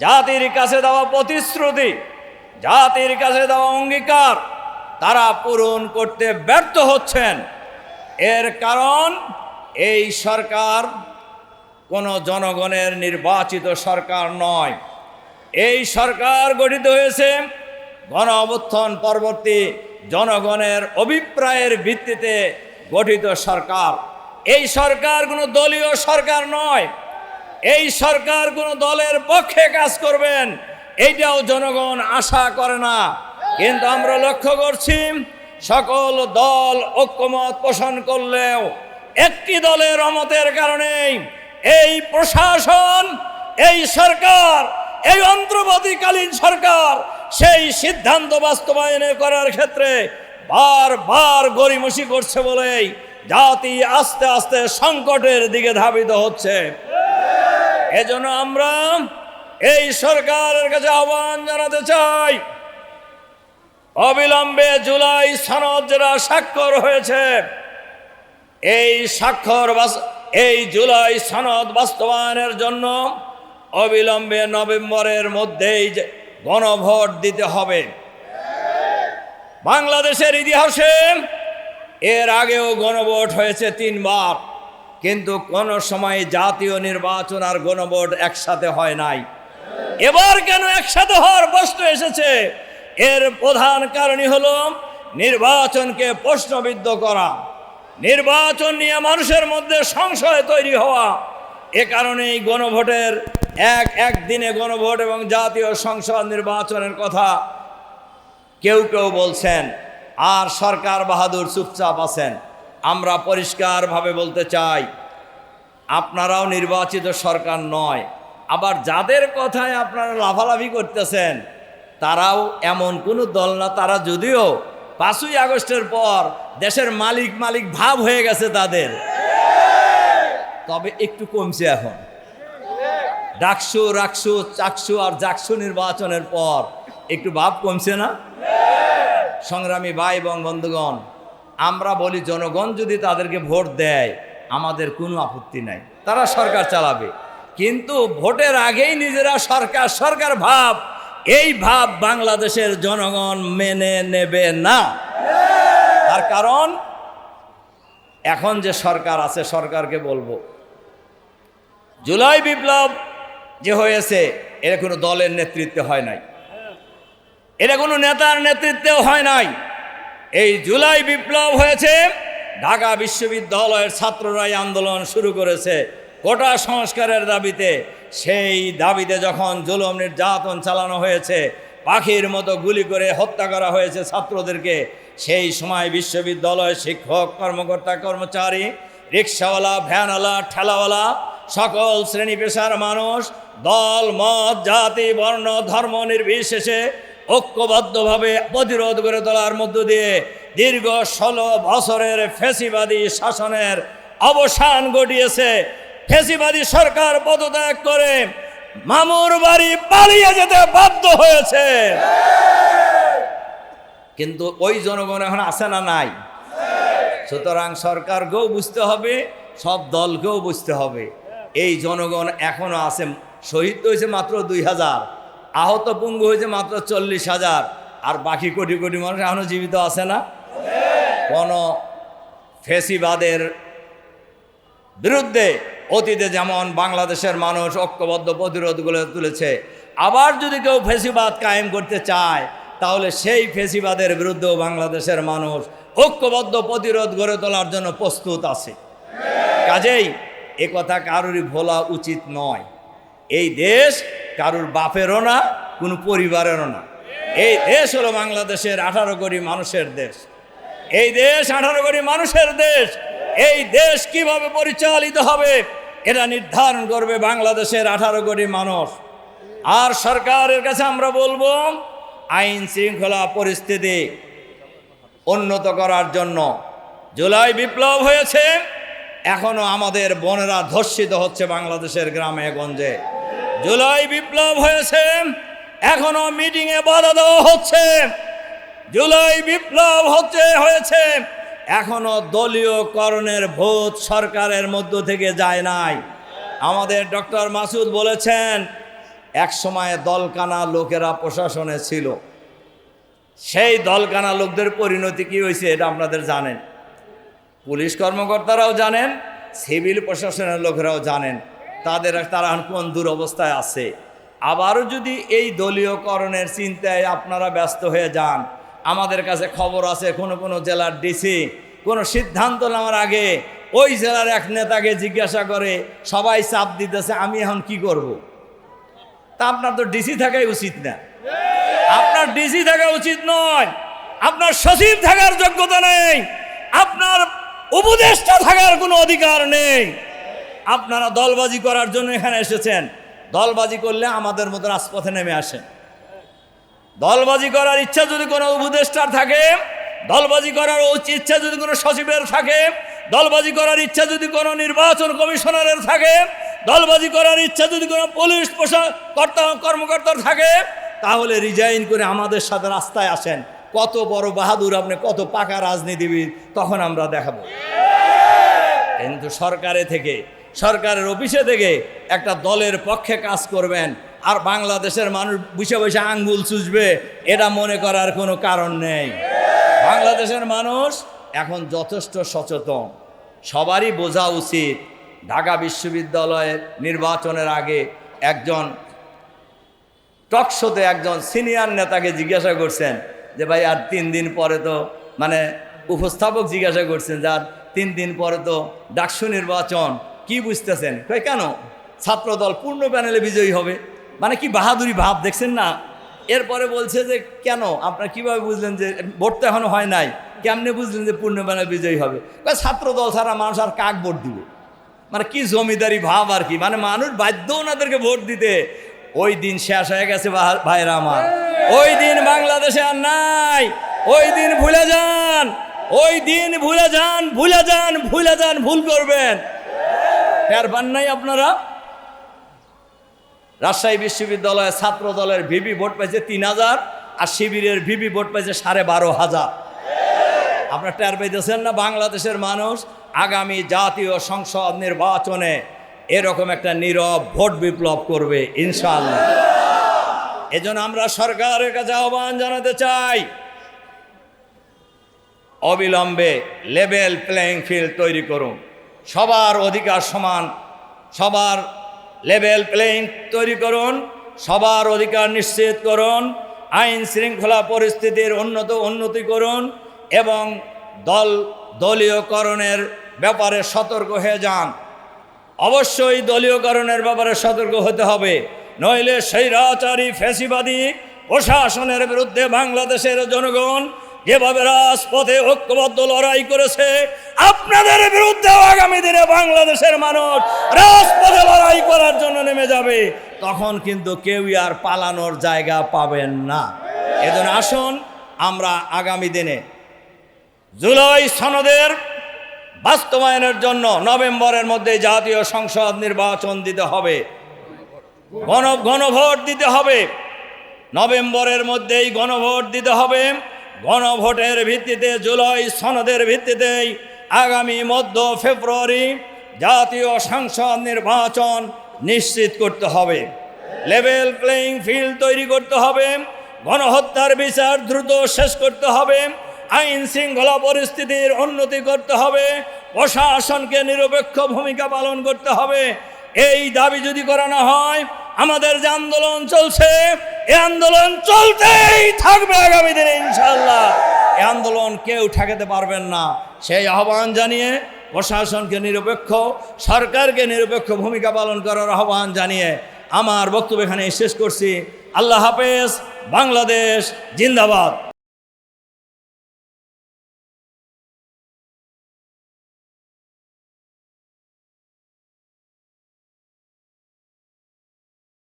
জাতির কাছে দেওয়া প্রতিশ্রুতি, জাতির কাছে দেওয়া অঙ্গীকার, তারা পূরণ করতে ব্যর্থ হচ্ছেন। এর কারণ, এই সরকার কোনো জনগণের নির্বাচিত সরকার নয়। এই সরকার গঠিত হয়েছে গণ অভ্যুত্থান পরবর্তী জনগণের অভিপ্রায়ের ভিত্তিতে গঠিত সরকার। এই সরকার কোনো দলীয় সরকার নয়। এই সরকার কোনো দলের পক্ষে কাজ করবেন, এইটাও জনগণ আশা করে না। কিন্তু আমরা লক্ষ্য করছি, সকল দল ঐক্যমত পোষণ করলেও একটি দলের অমতের কারণেই এই প্রশাসন, এই সরকার, এই অন্তর্বর্তীকালীন সরকার সেই সিদ্ধান্ত বাস্তবায়নে করার ক্ষেত্রে বারবার গরিমসি করছে বলেই জাতি আস্তে আস্তে সংকটের দিকে ধাবিত হচ্ছে। এজন্য আমরা এই সরকারের কাছে আহ্বান জানাতে চাই। অবিলম্বে জুলাই সনদ যেটা স্বাক্ষর হয়েছে, এই স্বাক্ষর এই জুলাই সনদ বাস্তবায়নের জন্য অবিলম্বে নভেম্বরের মধ্যেই গণভোট দিতে হবে। বাংলাদেশের ইতিহাসে এর আগেও গণভোট হয়েছে তিনবার। কিন্তু কোন সময় জাতীয় নির্বাচন আর গণভোট একসাথে হয় নাই। এবার কেন একসাথে হওয়ার প্রশ্ন এসেছে? এর প্রধান কারণই হল নির্বাচনকে প্রশ্নবিদ্ধ করা। নির্বাচন নিয়ে মানুষের মধ্যে সংশয় তৈরি হওয়া। এ কারণেই গণভোটের এক এক দিনে গণভোট এবং জাতীয় সংসদ নির্বাচনের কথা কেউ কেউ বলছেন। আর সরকার বাহাদুর চুপচাপ আছেন। আমরা পরিষ্কারভাবে বলতে চাই, আপনারাও নির্বাচিত সরকার নয়, আবার যাদের কথায় আপনারা লাভালাভি করতেছেন, তারাও এমন কোনো দল না, তারা যদিও পাঁচই আগস্টের পর দেশের মালিক মালিক ভাব হয়ে গেছে তাদের। তবে একটু কমছে এখন। ডাকসু, রাকসু, চাকসু আর জাকসু নির্বাচনের পর একটু ভাব কমছে না? সংগ্রামী ভাই এবং বন্ধুগণ আমরা বলি, জনগণ যদি তাদেরকে ভোট দেয়, আমাদের কোনো আপত্তি নাই। তারা সরকার চালাবে। কিন্তু ভোটের আগেই নিজেরা সরকার সরকার ভাব, এই ভাব বাংলাদেশের জনগণ মেনে নেবে না। তার কারণ, এখন যে সরকার আছে, সরকারকে বলব, জুলাই বিপ্লব যে হয়েছে এটা কোনো দলের নেতৃত্বে হয় নাই। এটা কোনো নেতার নেতৃত্বেও হয় নাই। এই জুলাই বিপ্লব হয়েছে, ঢাকা বিশ্ববিদ্যালয়ের ছাত্ররাই আন্দোলন শুরু করেছে। কোটা সংস্কারের দাবিতে, সেই দাবিতে যখন জুলুম নির্যাতন চালানো হয়েছে, পাখির মতো গুলি করে হত্যা করা হয়েছে ছাত্রদেরকে, সেই সময় বিশ্ববিদ্যালয় শিক্ষক, কর্মকর্তা, কর্মচারী, রিক্সাওয়ালা, ভ্যানওয়ালা, ঠেলাওয়ালা, সকল শ্রেণি পেশার মানুষ, দল, মত, জাতি, বর্ণ, ধর্ম নির্বিশেষে ঐক্যবদ্ধভাবে প্রতিরোধ করে তোলার মধ্য দিয়ে দীর্ঘ ষোলো বছরের ফেসিবাদী শাসনের অবসান ঘটিয়েছে। ফেসিবাদী সরকার পদত্যাগ করে মামুর বাড়ি পালিয়ে যেতে বাধ্য হয়েছে। কিন্তু ওই জনগণ এখন আছে না নাই? সুতরাং সরকারকেও বুঝতে হবে, সব দলকেও বুঝতে হবে। এই জনগণ এখনও আছে, শহীদ হয়েছে মাত্র দুই হাজার। আহত পঙ্গু হয়েছে মাত্র চল্লিশ হাজার, আর বাকি কোটি কোটি মানুষ এখনও জীবিত আছে না? কোন ফেসিবাদের বিরুদ্ধে অতীতে যেমন বাংলাদেশের মানুষ ঐক্যবদ্ধ প্রতিরোধ গড়ে তুলেছে, আবার যদি কেউ ফেসিবাদ কায়েম করতে চায়, তাহলে সেই ফেসিবাদের বিরুদ্ধেও বাংলাদেশের মানুষ ঐক্যবদ্ধ প্রতিরোধ গড়ে তোলার জন্য প্রস্তুত আছে। কাজেই কথা কারোরই ভোলা উচিত নয়। এই দেশ কারুর বাপেরও না, কোনো পরিবারেরও না। এই দেশ হলো বাংলাদেশের আঠারো কোটি মানুষের দেশ। এই দেশ আঠারো কোটি মানুষের দেশ। এই দেশ কীভাবে পরিচালিত হবে, এটা নির্ধারণ করবে বাংলাদেশের আঠারো কোটি মানুষ। আর সরকারের কাছে আমরা বলব, আইন শৃঙ্খলা পরিস্থিতি উন্নত করার জন্য। জুলাই বিপ্লব হয়েছে, এখনও আমাদের বোনেরা ধর্ষিত হচ্ছে বাংলাদেশের গ্রামে গঞ্জে। জুলাই বিপ্লব হয়েছে, এখনও মিটিংয়ে বাধা দেওয়া হচ্ছে। জুলাই বিপ্লব হচ্ছে, হয়েছে, এখনও দলীয় করণের ভোট সরকারের মধ্য থেকে যায় নাই। আমাদের ডক্টর মাসুদ বলেছেন, এক সময় দলকানা লোকেরা প্রশাসনে ছিল। সেই দলকানা লোকদের পরিণতি কি হয়েছে, এটা আপনাদের জানেন। পুলিশ কর্মকর্তারাও জানেন, সিভিল প্রশাসনের লোকেরাও জানেন। তাদের তারা কোন দুরবস্থায় আছে। আবারও যদি এই দলীয়করণের চিন্তায় আপনারা ব্যস্ত হয়ে যান, আমাদের কাছে খবর আছে কোনো কোনো জেলার ডিসি কোনো সিদ্ধান্ত নেওয়ার আগে ওই জেলার এক নেতাকে জিজ্ঞাসা করে, সবাই চাপ দিতেছে, আমি এখন কি করব। তা আপনার তো ডিসি থাকাই উচিত না। আপনার ডিসি থাকা উচিত নয়। আপনার সচিব থাকার যোগ্যতা নেই। আপনার উপদেষ্টা থাকার কোনো অধিকার নেই। আপনারা দলবাজি করার জন্য এখানে এসেছেন। দলবাজি করলে আমাদের মতো রাজপথে নেমে আসেন। দলবাজি করার ইচ্ছা যদি কোনো উপদেষ্টার থাকে, দলবাজি করার ইচ্ছা যদি কোনো সচিবের থাকে, দলবাজি করার ইচ্ছা যদি কোনো নির্বাচন কমিশনারের থাকে, দলবাজি করার ইচ্ছা যদি কোনো পুলিশ প্রশা- কর্তা কর্মকর্তার থাকে, তাহলে রিজাইন করে আমাদের সাথে রাস্তায় আসেন। কত বড় বাহাদুর আপনি, কত পাকা রাজনীতিবিদ, তখন আমরা দেখাবো। কিন্তু সরকারে থেকে সরকারের অফিসে থেকে একটা দলের পক্ষে কাজ করবেন আর বাংলাদেশের মানুষ বসে বসে আঙ্গুল চুষবে, এটা মনে করার কোনো কারণ নেই। বাংলাদেশের মানুষ এখন যথেষ্ট সচেতন। সবারই বোঝা উচিত, ঢাকা বিশ্ববিদ্যালয়ের নির্বাচনের আগে একজন টকশোতে একজন সিনিয়র নেতাকে জিজ্ঞাসা করছেন যে, ভাই, আর তিন দিন পরে তো মানে উপস্থাপক জিজ্ঞাসা করছেন যে, আর তিন দিন পরে তো ডাকসু নির্বাচন কি বুঝতেছেন? কই কেন? ছাত্রদল পূর্ণ প্যানেলে বিজয়ী হবে। মানে কি বাহাদুরি ভাব, দেখছেন না? এরপরে বলছে যে, কেন? আপনারা কীভাবে বুঝলেন যে, ভোট তো এখনও হয় নাই। কেমনে বুঝলেন যে পূর্ণ প্যানেল বিজয়ী হবে? কয়, ছাত্রদল ছাড়া মানুষ আর কাক ভোট দিবে? মানে কি জমিদারি ভাব আর কি। মানে মানুষ বাধ্য ওনাদেরকে ভোট দিতে। ওই দিন শেষ হয়ে গেছে ভাইরা আমার। ওই দিন বাংলাদেশে আর নাই। ওই দিন ভুলে যান। ওই দিন ভুলে যান ভুলে যান ভুলে যান, ভুল করবেন। টের পান নাই আপনারা? রাজশাহী বিশ্ববিদ্যালয়ে ছাত্র দলের ভিপি ভোট পাইছে তিন হাজার, আর শিবিরের ভিপি ভোট পাইছে সাড়ে বারো হাজার। আপনার টের পাইতেছেন না, বাংলাদেশের মানুষ আগামী জাতীয় সংসদ নির্বাচনে এরকম একটা নীরব ভোট বিপ্লব করবে, ইনশাআল্লাহ। এজন্য আমরা সরকারের কাছে আহ্বান জানাতে চাই, অবিলম্বে লেভেল প্লেয়িং ফিল্ড তৈরি করুন। সবার অধিকার সমান, সবার লেভেল প্লেয়িং তৈরি করুন, সবার অধিকার নিশ্চিত করুন, আইন শৃঙ্খলা পরিস্থিতির উন্নত উন্নতি করুন এবং দল দলীয়করণের ব্যাপারে সতর্ক হয়ে যান। অবশ্যই দলীয়করণের ব্যাপারে সতর্ক হতে হবে, নইলে স্বৈরাচারী ফ্যাসিবাদী প্রশাসনের বিরুদ্ধে বাংলাদেশের জনগণ যেভাবে রাজপথে ঐক্যবদ্ধ লড়াই করেছে, আপনাদের বিরুদ্ধে আগামী দিনে বাংলাদেশের মানুষ রাজপথে লড়াই করার জন্য নেমে যাবে। তখন কিন্তু কেউই আর পালানোর জায়গা পাবেন না। এজন্য আসুন, আমরা আগামী দিনে জুলাই সনদের বাস্তবায়নের জন্য নভেম্বরের মধ্যে জাতীয় সংসদ নির্বাচন দিতে হবে। গণ গণভোট দিতে হবে। নভেম্বরের মধ্যেই গণভোট দিতে হবে। গণভোটের ভিত্তিতে, জুলাই সনদের ভিত্তিতেই আগামী মধ্য ফেব্রুয়ারি জাতীয় সংসদ নির্বাচন নিশ্চিত করতে হবে। লেভেল প্লেয়িং ফিল্ড তৈরি করতে হবে। গণহত্যার বিচার দ্রুত শেষ করতে হবে। আইন শৃঙ্খলা পরিস্থিতির উন্নতি করতে হবে। প্রশাসনকে নিরপেক্ষ ভূমিকা পালন করতে হবে। এই দাবি যদি করানো হয়, আমাদের যে আন্দোলন চলছে এই আন্দোলন চলতেই থাকবে আগামী দিনে ইনশাল্লাহ এ আন্দোলন কেউ ঠেকাতে পারবেন না। সেই আহ্বান জানিয়ে প্রশাসনকে নিরপেক্ষ, সরকারকে নিরপেক্ষ ভূমিকা পালন করার আহ্বান জানিয়ে আমার বক্তব্য এখানে শেষ করছি। আল্লাহ হাফেজ, বাংলাদেশ, জিন্দাবাদ।